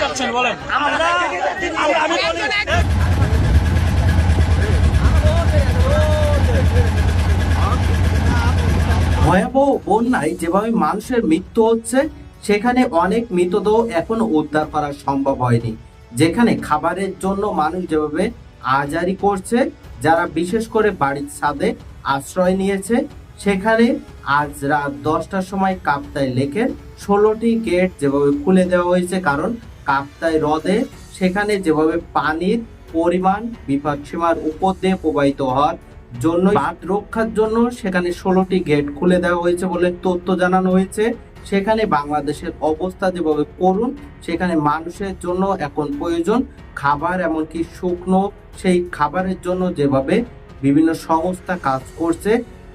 চাচ্ছেন বলেন। আমরা আমরা- আমি বলি ভয়াবহ বন্যায় যেভাবে মানুষের মৃত্যু হচ্ছে সেখানে অনেক মৃতদেহ এখনও উদ্ধার করা সম্ভব হয়নি। যেখানে খাবারের জন্য মানুষ যেভাবে আজারি করছে যারা বিশেষ করে বাড়ির ছাদে আশ্রয় নিয়েছে সেখানে আজ রাত দশটার সময় কাপ্তায় লেখে ষোলোটি গেট যেভাবে খুলে দেওয়া হয়েছে কারণ কাপ্তায় হ্রদে। সেখানে যেভাবে পানির পরিমাণ বিপদসীমার উপর দিয়ে প্রবাহিত হওয়ার জন্য বাঁধ রক্ষার জন্য সেখানে ষোলোটি গেট খুলে দেওয়া হয়েছে বলে তথ্য জানানো হয়েছে। সেখানে বাংলাদেশের অবস্থা যেভাবে করুন, সেখানে মানুষের জন্য এখন প্রয়োজন খাবার এমনকি শুকনো। সেই খাবারের জন্য যেভাবে বিভিন্ন সংস্থা কাজ করছে,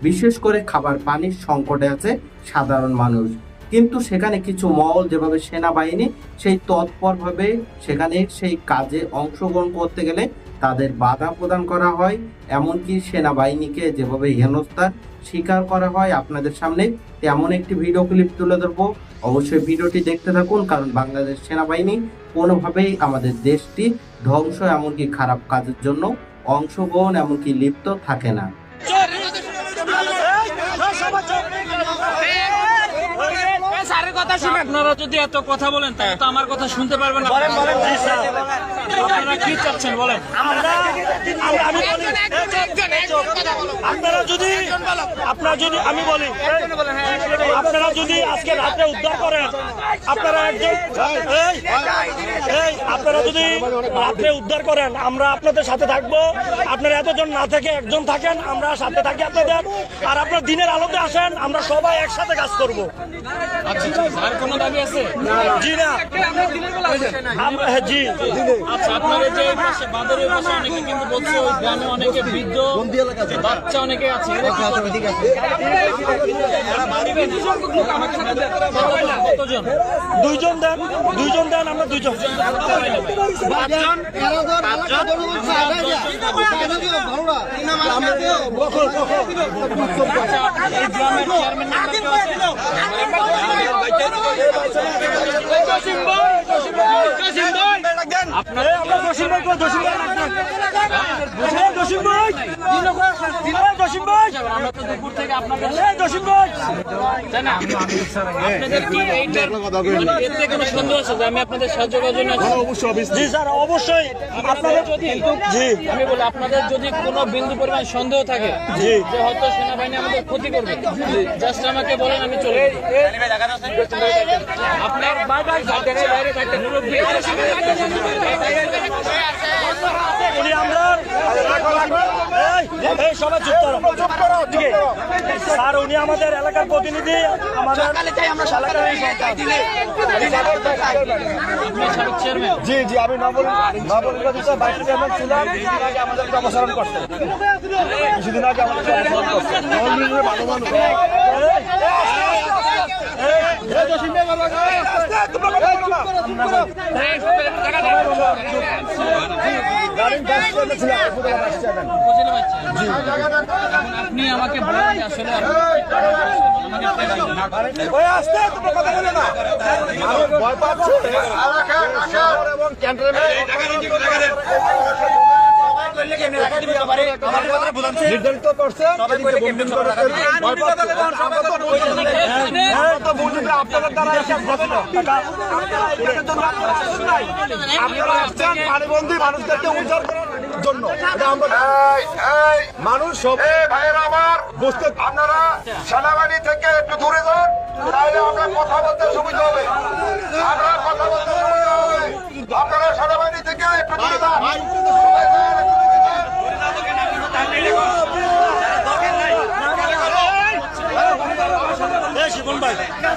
বিশেষ করে খাবার পানির সংকটে আছে সাধারণ মানুষ। কিন্তু সেখানে কিছু মহল যেভাবে সেনাবাহিনী সেই তৎপরভাবে সেখানে সেই কাজে অংশগ্রহণ করতে গেলে তাদের বাধা প্রদান করা হয়। এমনকি সেনাবাহিনীকে যেভাবে হেনস্থার স্বীকার করা হয় আপনাদের সামনে, তেমন একটি ভিডিও ক্লিপ তুলে ধরবো। অবশ্যই ভিডিওটি দেখতে থাকুন, কারণ বাংলাদেশ সেনাবাহিনী কোনোভাবেই আমাদের দেশটি ধ্বংস এমনকি খারাপ কাজের জন্য অংশগ্রহণ এমনকি লিপ্ত থাকে না। স্যারের কথা আপনারা যদি এত কথা বলেন তাহলে তো আমার কথা শুনতে পারবেন না। আপনারা কি চাচ্ছেন বলেন। আমরা আমি আপনারা যদি আপনারা যদি আমি বলি আপনারা যদি আজকে রাতে উদ্ধার করেন আপনারা একজন এই আপনারা যদি রাত্রে উদ্ধার করেন আমরা আপনাদের সাথে থাকব। আপনারা এতজন না থেকে একজন থাকেন আমরা সাথে থাকি আপনাদের। আর আপনার দিনের আলোতে আসেন আমরা সবাই একসাথে কাজ করব। আচ্ছা আর কোনো দাবি আছে? জি না। আমরা- হ্যাঁ, জি। আচ্ছা আপনাদের যে এই পাশে বাঁদরের পাশে অনেকে কিন্তু বলছে ওই গ্রামে অনেকে বৃদ্ধ বাচ্চা অনেকে আছে দুইজন দেন দুইজন দেন আমরা দুইজন আচ্ছা চেয়ারম্যান আপনার এই, ভাই কই? ভাই রাখবেন। ভাই এই, ভাই আমরা তো দুপুর থেকে আপনাদের এই, ভাই তাই না আপনাদের কি এইটার এতে কোনো সন্দেহ আছে যে আমি আপনাদের সাহায্য করার জন্য আছি? জি স্যার অবশ্যই আপনাদের যদি জি আমি বলি আপনাদের যদি কোনো বিন্দু পরিমাণ সন্দেহ থাকে জি। যে হয়তো সেনাবাহিনী আমাদের ক্ষতি করবে জাস্ট আমাকে বলেন আমি চলে আপনার বাইরে থাকতে মুরব্বী সবাই চুপ করো স্যার উনি আমাদের এলাকার প্রতিনিধি আমাদের জি জি আমি নবল নবল ভাইস চেয়ারম্যান ছিলাম আমাদেরকে অপসারণ করছে। কিছুদিন আগে করছে নবল মিডিয়ার ভালো মানুষ গাড়ির ভাইস চেয়ারম্যান ছিলাম উপজেলা ভাইস চেয়ারম্যান উপজেলা বাচ্চা এখন আপনি আমাকে ভয় পাচ্ছি এবং নির্ধারিত করছে। ভয় পাচ্ছি আমরা তো বুঝি আপনাদের দ্বারা আপনারা আসছেন পানিবন্দী মানুষদেরকে উদ্ধার করার জন্য। মানুষ সব আমার বুঝতে আপনারা সেনাবাহিনী থেকে একটু দূরে যান তাহলে আমরা কথা বলতে সুবিধা হবে। আমরা কথা বলতে সুবিধা হবে। আপনারা সেনাবাহিনী থেকে একটু দূরে যান সবাই যান, একটু দূরে যান। এই শিবন ভাই আস্তে, আস্তে, এবার থেকে।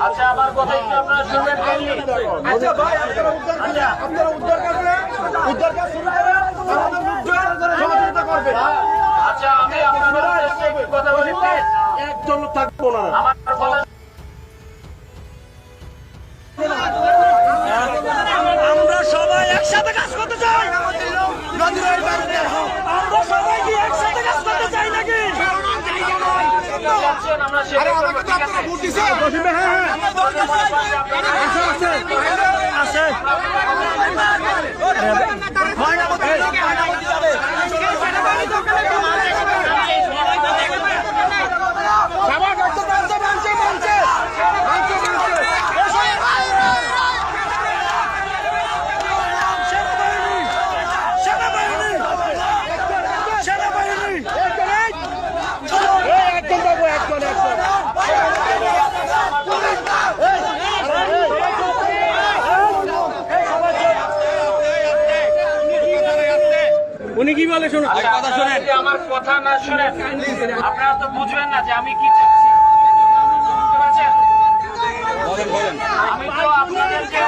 আচ্ছা আমার কথা একটু আপনারা শুনবেন আচ্ছা ভাই, আপনারা উদ্ধার আচ্ছা আপনারা উদ্ধার করবেন? উদ্ধার কাজ শুরু করেন সহযোগিতা করবেন। একজন থাকব না। আমরা সবাই একসাথে কাজ করতে চাই। আমরা সবাই কি একসাথে কাজ করতে চাই নাকি? ঠিক আছে? আছে উনি কি বলে শুনুন আচ্ছা, আপনারা যদি আমার কথা না শুনেন আপনারা তো বুঝবেন না যে আমি কি চাচ্ছি? আমি তো আপনাদেরকে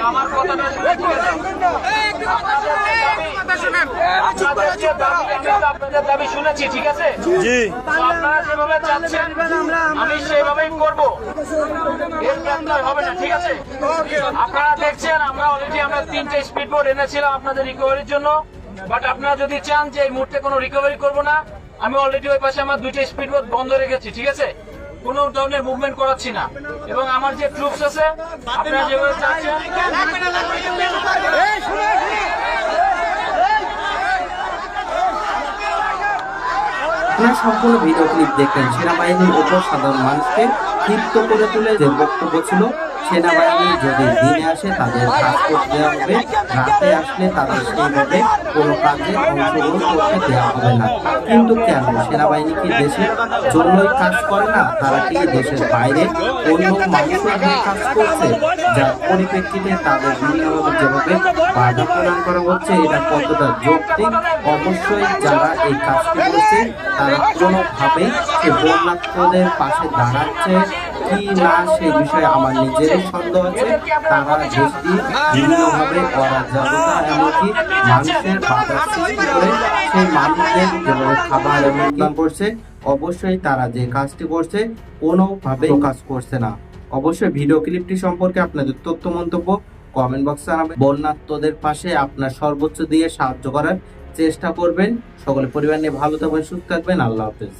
আমার কথাটা শুনে ঠিক আছে? আপনাদের দাবি, শুনেছি ঠিক আছে জি। আপনারা যেভাবে চাচ্ছেন আমি সেভাবেই করব। এর ব্যত্যয় হবে না ঠিক আছে? আপনারা দেখছেন আমরা অলরেডি আমরা তিনটে স্পিড বোর্ড এনেছিলাম আপনাদের রিকভারির জন্য বাট আপনারা যদি চান যে এই মুহূর্তে কোনো রিকভারি করব না আমি অলরেডি ওই পাশে আমার দুইটা স্পিড বোর্ড বন্ধ রেখেছি ঠিক আছে? কোনো ধরনের মুভমেন্ট করাচ্ছি না। এবং আমার যে ট্রুপস আছে আপনারা যেভাবে চাচ্ছেন আপনারা সম্পূর্ণ ভিডিও ক্লিপ দেখলেন সেনাবাহিনীর ওপর সাধারণ মানুষকে ক্ষিপ্ত করে তুলে যে বক্তব্য ছিল সেনাবাহিনী যদি দিনে আসে তাদের কাজ করতে দেওয়া হবে। রাতে আসলে তাদের সেইভাবে কোনো কাজে অংশগ্রহণ করতে দেওয়া হবে না। কিন্তু কেন? সেনাবাহিনী কি দেশের জন্যই কাজ করে না? তারা কি দেশের বাইরে অন্য মানুষের হয়ে কাজ করছে? যার পরিপ্রেক্ষিতে তাদের বিভিন্নভাবে যেভাবে বাধা প্রদান করা হচ্ছে এটা কতটা যৌক্তিক? অবশ্যই যারা এই কাজটি করছে তারা কোনোভাবেই সে বন্যার্থদের পাশে দাঁড়াচ্ছে কি না সেই বিষয়ে আমার সন্দেহ আছে, তারা এমনকি মানুষের সেই খাবার এমনকি করছে, অবশ্যই তারা যে কাজটি করছে কোনোভাবে কাজ করছে না। অবশ্যই ভিডিও ক্লিপটি সম্পর্কে আপনাদের তথ্য মন্তব্য কমেন্ট বক্সে জানাবেন। বন্যার্থদের পাশে আপনার সর্বোচ্চ দিয়ে সাহায্য করার চেষ্টা করবেন। সকলে পরিবার নিয়ে ভালো থাকবেন, সুস্থ থাকবেন। আল্লাহ হাফেজ।